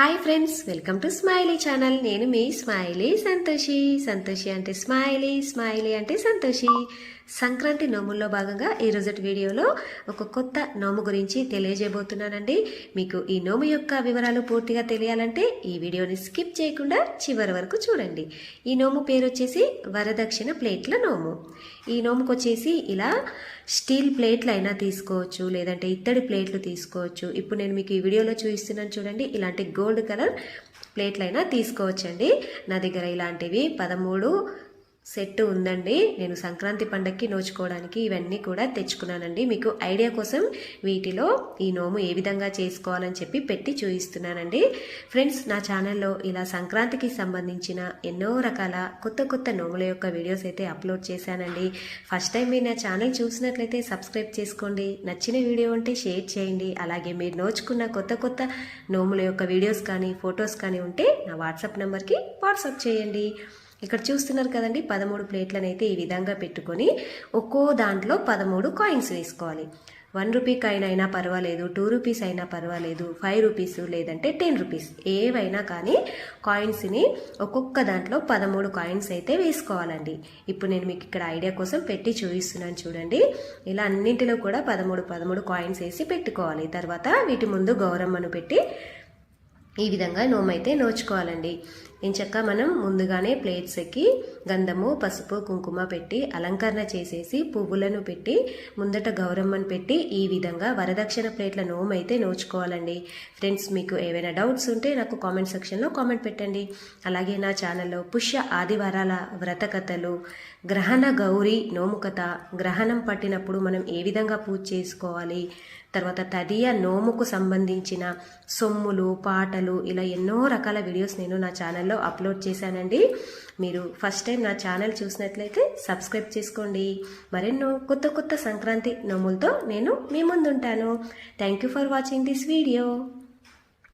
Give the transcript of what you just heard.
Hi friends welcome to smiley channel. నేను మీ smiley Santoshi. Santoshi అంటే స్మైలీ స్మైలీ అంటే సంతోషి. సంక్రాంతి నోముల్లో భాగంగా ఈ రోజటి వీడియోలో ఒక కొత్త నోము గురించి తెలియజేయబోతున్నానండి. మీకు ఈ నోము యొక్క వివరాలు పూర్తిగా తెలియాలంటే ఈ వీడియోని స్కిప్ చేయకుండా చివరి వరకు చూడండి. ఈ నోము పేరు వచ్చేసి వరదక్షిణ ప్లేట్ల నోము. ఈ నోముకు వచ్చేసి ఇలా స్టీల్ ప్లేట్లు అయినా తీసుకోవచ్చు లేదంటే ఇత్తడి ప్లేట్లు తీసుకోవచ్చు. ఇప్పుడు నేను మీకు ఈ వీడియోలో చూపిస్తున్నాను చూడండి. ఇలాంటి గోల్డ్ కలర్ ప్లేట్లు అయినా తీసుకోవచ్చండి. నా దగ్గర ఇలాంటివి పదమూడు సెట్ ఉందండి. నేను సంక్రాంతి పండగకి నోచుకోవడానికి ఇవన్నీ కూడా తెచ్చుకున్నానండి. మీకు ఐడియా కోసం వీటిలో ఈ నోము ఏ విధంగా చేసుకోవాలని చెప్పి పెట్టి చూపిస్తున్నానండి ఫ్రెండ్స్ నా ఛానల్లో ఇలా సంక్రాంతికి సంబంధించిన ఎన్నో రకాల కొత్త కొత్త నోముల యొక్క వీడియోస్ అయితే అప్లోడ్ చేశానండి. ఫస్ట్ టైం మీరు నా ఛానల్ చూసినట్లయితే సబ్స్క్రైబ్ చేసుకోండి. నచ్చిన వీడియో ఉంటే షేర్ చేయండి. అలాగే మీరు నోచుకున్న కొత్త కొత్త నోముల యొక్క వీడియోస్ కానీ ఫొటోస్ కానీ ఉంటే నా వాట్సాప్ నెంబర్కి వాట్సాప్ చేయండి. ఇక్కడ చూస్తున్నారు కదండి పదమూడు ప్లేట్లను అయితే ఈ విధంగా పెట్టుకొని ఒక్కో దాంట్లో పదమూడు కాయిన్స్ వేసుకోవాలి. వన్ రూపీ కాయిన్ అయినా పర్వాలేదు టూ రూపీస్ అయినా పర్వాలేదు ఫైవ్ రూపీస్ లేదంటే టెన్ రూపీస్ ఏవైనా కానీ కాయిన్స్ని ఒక్కొక్క దాంట్లో పదమూడు కాయిన్స్ అయితే వేసుకోవాలండి. ఇప్పుడు నేను మీకు ఇక్కడ ఐడియా కోసం పెట్టి చూపిస్తున్నాను చూడండి. ఇలా అన్నింటిలో కూడా పదమూడు పదమూడు కాయిన్స్ వేసి పెట్టుకోవాలి. తర్వాత వీటి ముందు గౌరమ్మను పెట్టి ఈ విధంగా నోమైతే నోచుకోవాలండి. ఇంచక్క మనం ముందుగానే ప్లేట్స్కి గంధము పసుపు కుంకుమ పెట్టి అలంకరణ చేసేసి పువ్వులను పెట్టి ముందట గౌరమ్మను పెట్టి ఈ విధంగా వరదక్షిణ ప్లేట్ల నోమైతే నోచుకోవాలండి. ఫ్రెండ్స్ మీకు ఏవైనా డౌట్స్ ఉంటే నాకు కామెంట్ సెక్షన్లో కామెంట్ పెట్టండి. అలాగే నా ఛానల్లో పుష్య ఆదివారాల వ్రత కథలు గ్రహణ గౌరి నోము కథ గ్రహణం పట్టినప్పుడు మనం ఏ విధంగా పూజ చేసుకోవాలి తర్వాత తదియ నోముకు సంబంధించిన సొమ్ములు పాటలు ఇలా ఎన్నో రకాల వీడియోస్ నేను నా ఛానల్ ఛానల్లో అప్లోడ్ చేశానండి. మీరు ఫస్ట్ టైం నా ఛానల్ చూసినట్లయితే సబ్స్క్రైబ్ చేసుకోండి. మరెన్నో కొత్త కొత్త సంక్రాంతి నోములతో నేను మీ ముందుంటాను. Thank you for watching this video